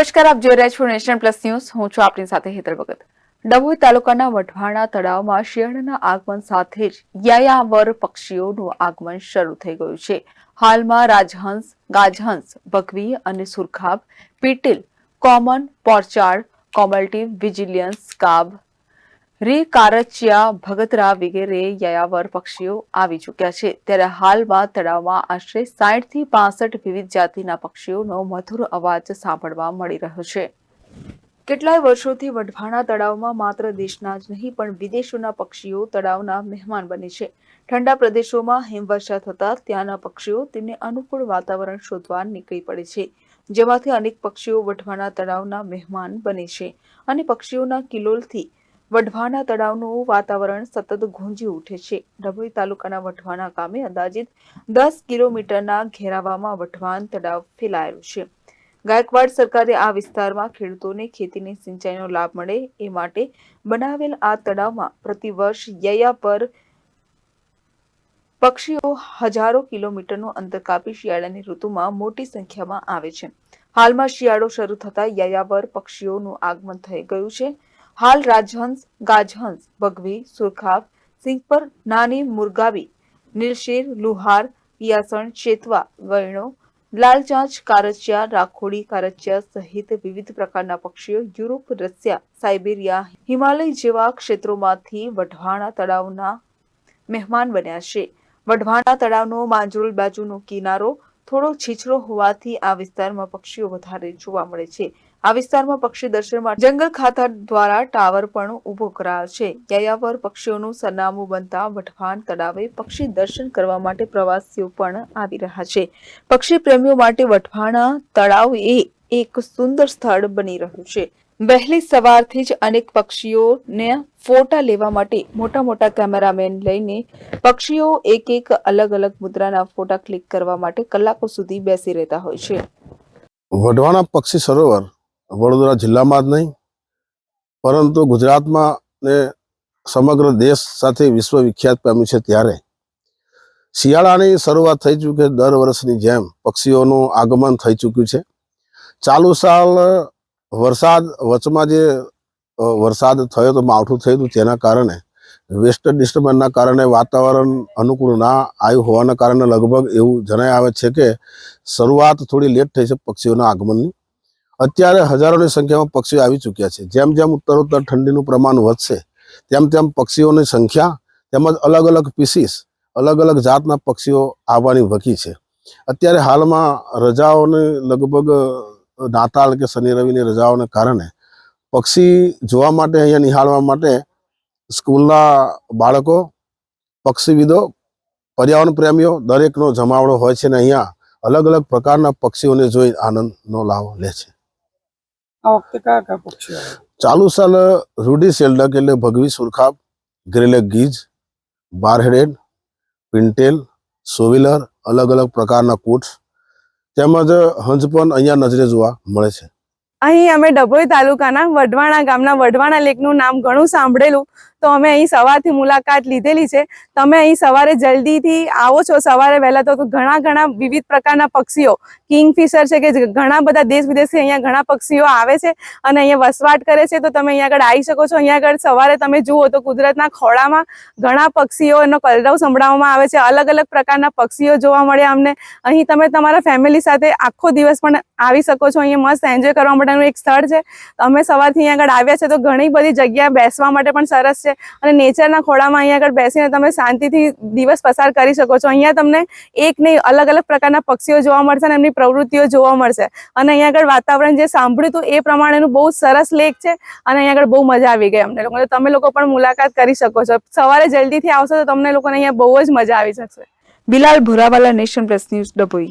નમસ્કાર, આપ જોઈ રહ્યા છો નેશન પ્લસ ન્યૂઝ. હું છું આપની સાથે હેતર ભગત. ડભોઈ તાલુકાના વઢવાણા તળાવમાં શિયાળાના આગમન સાથે જ યાયાવર પક્ષીઓનું આગમન શરૂ થઈ ગયું છે. હાલમાં રાજહંસ, ગાજહંસ, ભગવી અને સુરખાબ, પીટીલ, કોમન પોર્ચાડ કોમલટી વિજિલિયન્સ, કાબ રે કારચિયા ભગતરા વગેરે યાયાવર પક્ષીઓ આવી ચૂક્યા છે. ત્યારે હાલમાં તળાવમાં આશરે સાઠથી પાસઠ વિવિધ જાતિના પક્ષીઓનો મધુર અવાજ સાંભળવા મળી રહ્યો છે. કેટલાય વર્ષોથી વઢવાણા તળાવમાં માત્ર દેશના જ નહીં, પણ વિદેશોના પક્ષીઓ તળાવના મહેમાન બને છે. ઠંડા પ્રદેશોમાં હિમવર્ષા થતા ત્યાંના પક્ષીઓ તેમને અનુકૂળ વાતાવરણ શોધવા નીકળી પડે છે, જેમાંથી અનેક પક્ષીઓ વઢવાણા તળાવના મહેમાન બને છે અને પક્ષીઓના કિલોલથી વઢવાણા તળાવનું વાતાવરણ સતત ગુંજી ઉઠે છે. ડભોઈ તાલુકાના વઢવાના ગામે અંદાજિત દસ કિલોમીટરના ઘેરાવામાં વઢવાન તળાવ ફેલાયેલું છે. ગાયકવાડ સરકારે આ વિસ્તારમાં ખેડૂતોને ખેતીની સિંચાઈનો લાભ મળે એ માટે બનાવેલ આ તળાવમાં પ્રતિવર્ષ યયા પર પક્ષીઓ હજારો કિલોમીટરનું અંતર કાપી શિયાળાની ઋતુમાં મોટી સંખ્યામાં આવે છે. હાલમાં શિયાળો શરૂ થતા યયાવર પક્ષીઓનું આગમન થઈ ગયું છે. હાલ રાજહંસ, ગાજહંસ, બગવી, સુરખાબ, સિંગપર, નાની, મુરગાવી, નીલશેર, લુહાર, પિયાસણ, ચેતવા ગયણો લાલચાંચ, કારચિયા, રાખોડી, કારચિયા સહિત વિવિધ પ્રકારના પક્ષીઓ યુરોપ, રશિયા, સાઇબેરિયા, હિમાલય જેવા ક્ષેત્રોમાંથી વઢવાણા તળાવના મહેમાન બન્યા છે. વઢવાણા તળાવનો માંજરોલ બાજુનો કિનારો થોડો છીછરો હોવાથી આ વિસ્તારમાં પક્ષીઓ વધારે જોવા મળે છે. આ વિસ્તારમાં પક્ષી દર્શન માટે જંગલ ખાતા દ્વારા ટાવર પણ ઊભો કરાયો છે યાયાવર પક્ષીઓનું સરનામું બનતા વઢવાણ તળાવે પક્ષી દર્શન કરવા માટે પ્રવાસીઓ પણ આવી રહ્યા છે. પક્ષી પ્રેમીઓ માટે વઢવાણા તળાવ એ એક સુંદર સ્થળ બની રહ્યું છે. વહેલી સવારથી જ અનેક પક્ષીઓને ફોટા લેવા માટે મોટા મોટા કેમેરામેન લઈને પક્ષીઓ એક એક અલગ અલગ મુદ્રાના ફોટા ક્લિક કરવા માટે કલાકો સુધી બેસી રહેતા હોય છે. વઢવાણા પક્ષી સરોવર વડોદરા જિલ્લામાં જ નહીં, પરંતુ ગુજરાતમાં ને સમગ્ર દેશ સાથે વિશ્વ વિખ્યાત પામ્યું છે ત્યારે. શિયાળાની શરૂઆત થઈ ચૂકી છે, દર વર્ષની જેમ પક્ષીઓનું આગમન થઈ ચૂક્યું છે. ચાલુ સાલ વરસાદ વચમાં જે વરસાદ થયો તો માવઠું થયું હતું તેના કારણે વેસ્ટર્ન ડિસ્ટર્બન્સના કારણે વાતાવરણ અનુકૂળ ના આવ્યું હોવાના કારણે લગભગ એવું જણાય આવે છે કે શરૂઆત થોડી લેટ થઈ છે પક્ષીઓના આગમનની. અત્યારે હજારોની સંખ્યામાં પક્ષીઓ આવી ચૂક્યા છે. જેમ જેમ ઉત્તરોત્તર ઠંડીનું પ્રમાણ વધશે, તેમ તેમ પક્ષીઓની સંખ્યા તેમજ અલગ અલગ પીસીસ અલગ અલગ જાતના પક્ષીઓ આવવાની વકી છે. અત્યારે હાલમાં રજાઓને લગભગ, નાતાલ કે શનિ રવિની રજાઓને કારણે પક્ષી જોવા માટે અહીંયા નિહાળવા માટે સ્કૂલના બાળકો, પક્ષીવિદો, પર્યાવરણ પ્રેમીઓ, દરેકનો જમાવડો હોય છે ને અહીંયા અલગ અલગ પ્રકારના પક્ષીઓને જોઈ આનંદનો લાભ લે છે. આ વખતે કયા કયા પક્ષીઓ ચાલુ સાલ રૂડી સેલડક એટલે ભગવી સુરખાબ ગ્રેલેક ગીજ બારહેડેડ પિન્ટેલ સોવિલર અલગ અલગ પ્રકારના કૂટ તેમજ હંસ પણ અહીંયા નજરે જોવા મળે છે. અહીં અમે ડભોઈ તાલુકાના વઢવાણા ગામના વઢવાણા લેકનું નામ ઘણું સાંભળેલું. તો અમે અહીં સવારથી મુલાકાત લીધેલી છે. તમે અહીં સવારે જલ્દીથી આવો છો. સવારે વહેલા તો ઘણા ઘણા વિવિધ પ્રકારના પક્ષીઓ, કિંગફિશર છે કે ઘણા બધા દેશ વિદેશથી અહીંયા ઘણા પક્ષીઓ આવે છે અને અહીંયા વસવાટ કરે છે. તો તમે અહીંયા આગળ આવી શકો છો. અહીંયા આગળ સવારે તમે જુઓ તો કુદરતના ખોળામાં ઘણા પક્ષીઓ એનો કલરવ સંભળાવવામાં આવે છે. અલગ અલગ પ્રકારના પક્ષીઓ જોવા મળે અમને. અહીં તમે તમારા ફેમિલી સાથે આખો દિવસ પણ આવી શકો છો. અહીંયા મસ્ત એન્જોય કરવા માટેનું એક સ્થળ છે. અમે સવારથી અહીંયા આગળ આવ્યા છે તો ઘણી બધી જગ્યા બેસવા માટે પણ સરસ છે. અને નેચરના ખોળામાં અહીંયા આગળ બેસીને તમે શાંતિથી દિવસ પસાર કરી શકો છો. અહીંયા તમને એક નહીં, અલગ અલગ પ્રકારના પક્ષીઓ જોવા મળશે અને એમની પ્રવૃત્તિઓ જોવા મળશે. અને અહીંયા આગળ વાતાવરણ જે સાંભળ્યું હતું એ પ્રમાણેનું બહુ સરસ લેક છે અને અહીંયા આગળ બહુ મજા આવી ગઈ અમને લોકો તમે લોકો પણ મુલાકાત કરી શકો છો. સવારે જલ્દીથી આવશો તો તમને લોકોને અહીંયા બહુ જ મજા આવી શકશે Bilal Bhurawala nation press news Dabhoi.